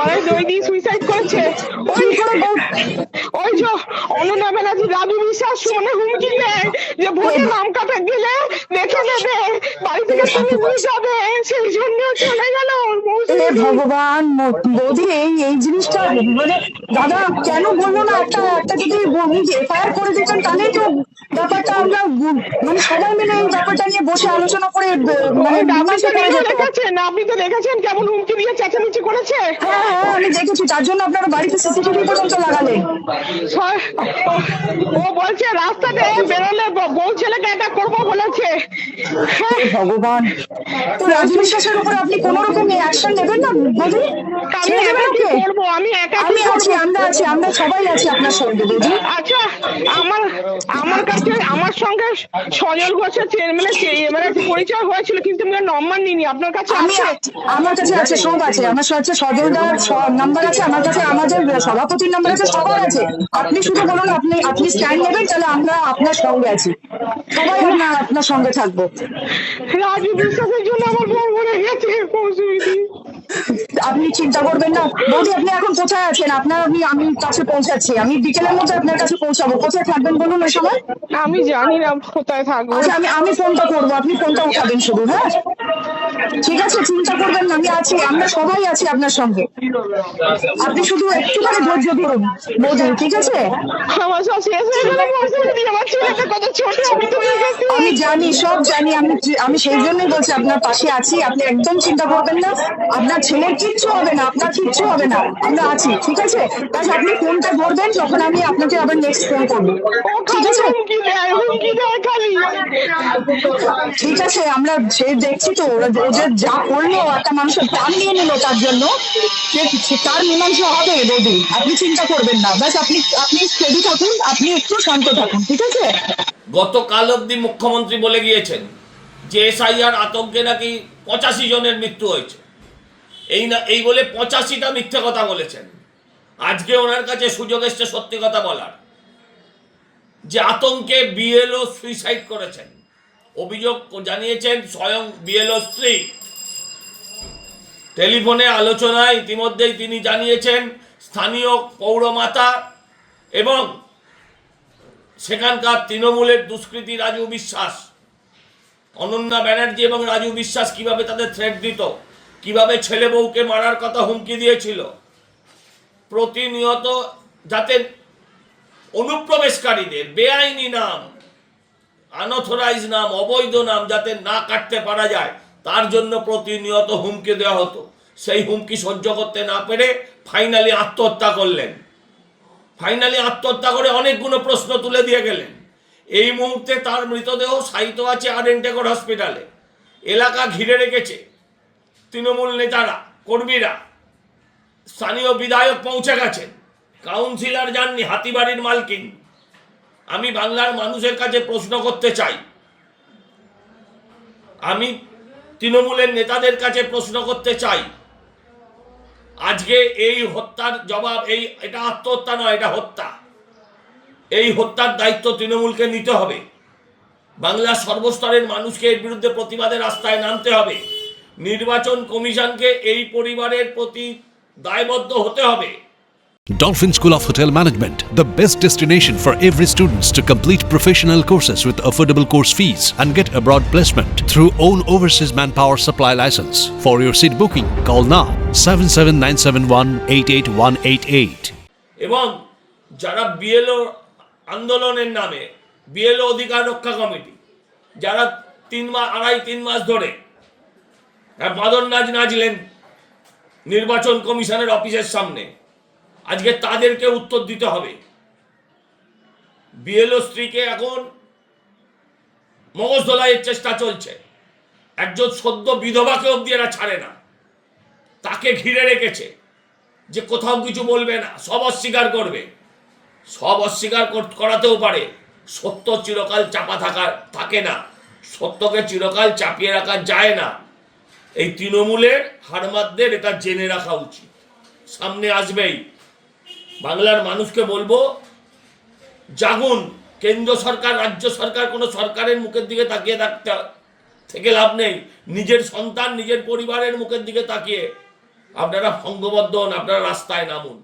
বলাই দই দিয়ে সুইসাইড করছে। ওই ওই যে রাজু বিশ্বাস সুমনে হুমকি দেয় যে ভোটে নাম কাটা গেলে দেখে নেবে। থেকে তুমি বুঝাবে সেই জন্য চলে গেল ভগবান বৌদি এই এই জিনিসটা মানে দাদা কেন বলল না? একটা একটা যদি এফআইআর করে দিতেন তাহলেই তো ব্যাপারটা আমরা মানে সবাই মিলে এই ব্যাপারটা নিয়ে বসে আলোচনা করে মানে দেখেছেন আপনি তো দেখেছেন কেমন হুমকি দিয়ে চেঁচামেচি করেছে। হ্যাঁ হ্যাঁ আমি দেখেছি তার জন্য আপনারা বাড়িতে সিসিটিভি পর্যন্ত লাগালেন। ছয়- ও বলছে রাস্তাতে বেরোলে বউ ছেলেকে এটা করব ভগবান। তো রাজু বিশ্বাসের উপরে আপনি কোন রকম অ্যাকশন নেবেন না আমি আমি আছি আমরা আছি আমরা সবাই আছি আপনার সঙ্গে আচ্ছা আমার আমার কাছে আমার সঙ্গে সজল ঘোষের চে- মানে পরিচয় হয়েছিল কিন্তু আমি নম্বর নিইনি। আপনার কাছে আছে? আমার কাছে আছে সব আছে। আমার কাছে সজলদার নাম্বার আছে আমার কাছে আমাদের সভাপতির নাম্বার আছে সবার আছে। আপনি শুধু বলুন আপনি আপনি স্ট্যান্ড নেবেন তাহলে আমরা আপনার সঙ্গে আছি। সবাই আপনার সঙ্গে থাকব। রাজু বিশ্বাসের জন্য আমার বউ মরে গেছে আপনি চিন্তা করবেন না। বৌদি আপনি এখন কোথায় আছেন? আপনার আমি আমি কাছে পৌঁছাচ্ছি। আমি বিকেলের মধ্যে আপনার কাছে পৌঁছাবো। কোথায় থাকবেন বলুন ওই সময়? আমি জানি না কোথায় থাকব। আচ্ছা আমি আমি ফোনটা করব। আপনি ফোনটা উঠাবেন শুধু হ্যাঁ? ঠিক আছে চিন্তা করবেন না। আমি আছি আমরা সবাই আছি আপনার সঙ্গে। আপনি শুধু একটুখানি ধৈর্য ধরুন। বৌদি ঠিক আছে? আমার সব শেষ হয়ে গেল আমি জানি সব জানি আমি আমি সেই জন্যই বলছি আপনার পাশে আছি আপনি একদম চিন্তা করবেন না। আপনার ছেলের কিচ্ছু হবে না আপনার কিচ্ছু হবে না আমরা আছি ঠিক আছে? বাস আপনি ফোনটা ধরবেন তখন আমি আপনাকে আবার নেক্সট ফোন করব। ও ঠিক আছে? ঠিক আছে আমরা সে দেখছি তো ওরা যে যা করল একটা মানুষের প্রাণ নিয়ে নিল তার জন্য তার মীমাংসা হবে বৌদি আপনি চিন্তা করবেন না। ব্যাস আপনি আপনি স্টেডি থাকুন আপনি একটু শান্ত থাকুন। ঠিক আছে? গতকাল অবধি মুখ্যমন্ত্রী বলে গিয়েছেন যে এসআইআর আতঙ্কে নাকি পঁচাশি জনের মৃত্যু হয়েছে। এই না, এই বলে পঁচাশিটা মিথ্যে কথা বলেছেন। আজকে ওনার কাছে সুযোগ এসছে সত্যি কথা বলার। যে আতঙ্কে বিএলও সুইসাইড করেছেন। অভিযোগ জানিয়েছেন স্বয়ং বিএলও স্ত্রী। টেলিফোনে আলোচনায় ইতিমধ্যেই তিনি জানিয়েছেন, স্থানীয় পৌরমাতা এবং সেখানকার তৃণমূলের দুষ্কৃতী রাজু বিশ্বাস। অনন্যা ব্যানার্জি এবং রাজু বিশ্বাস কীভাবে তাদের থ্রেট দিত? কীভাবে ছেলে বউকে মারার কথা হুমকি দিয়েছিল? প্রতিনিয়ত যাতে অনুপ্রবেশকারীদের বেআইনি নাম আনঅথরাইজ নাম, অবৈধ নাম যাতে না কাটতে পারা যায়, তার জন্য প্রতিনিয়ত হুমকি দেওয়া হতো। সেই হুমকি সহ্য করতে না পেরে ফাইনালি আত্মহত্যা করলেন। ফাইনালি আত্মহত্যা করে অনেকগুলো প্রশ্ন তুলে দিয়ে গেলেন। এই মুহূর্তে তার মৃতদেহ সাহিত্য আছে আর এনটেকর হসপিটালে এলাকা ঘিরে রেখেছে। তৃণমূল নেতারা, কর্মীরা, স্থানীয় বিধায়ক পৌঁছে গেছেন। কাউন্সিলর যাননি, হাতিবাড়ির মালকিন। আমি বাংলার মানুষের কাছে প্রশ্ন করতে চাই। আমি তৃণমূলের নেতাদের কাছে প্রশ্ন করতে চাই। আজকে এই হত্যার জবাব, এই, এটা আত্মহত্যা নয়, এটা হত্যা। এই হত্যার দায়িত্ব তৃণমূলকে নিতে হবে। বাংলার সর্বস্তরের মানুষকে এর বিরুদ্ধে প্রতিবাদের রাস্তায় নামতে হবে। নির্বাচন কমিশনকে এই পরিবারের প্রতি দায়বদ্ধ হতে হবে। Dolphin School of Hotel Management, the best destination for every students to complete professional courses with affordable course fees and get abroad placement through own overseas manpower supply license. For your seat booking, call now 77971 এবং যারা BLO আন্দোলনের নামে BLO অধিকার রক্ষা committee যারা তিন মাস আড়াই তিন মাস ধরে হ্যাঁ, বাদর নাচ নাচলেন নির্বাচন কমিশনের অফিসের সামনে আজকে তাদেরকে উত্তর দিতে হবে। বিএলও স্ত্রীকে এখন মগজ ধোলাইয়ের চেষ্টা চলছে। একজন সদ্য বিধবাকে অব্দি এরা ছাড়ে না। তাকে ঘিরে রেখেছে যে কোথাও কিছু বলবে না, সব অস্বীকার করবে। সব অস্বীকার করাতেও পারে। সত্য চিরকাল চাপা থাকা, থাকে না। সত্যকে চিরকাল চাপিয়ে রাখা যায় না। এই তৃণমূলের হারমাদদের এটা জেনে রাখা উচিত। সামনে আসবেই। বাংলার মানুষকে বলব, জাগুন, কেন্দ্র সরকার, রাজ্য সরকার, কোনো সরকারের মুখের দিকে তাকিয়ে থাকতে, থেকে লাভ নেই। নিজের সন্তান, নিজের পরিবারের মুখের দিকে তাকিয়ে আপনারা সংঘবদ্ধ হন, আপনারা রাস্তায় নামুন।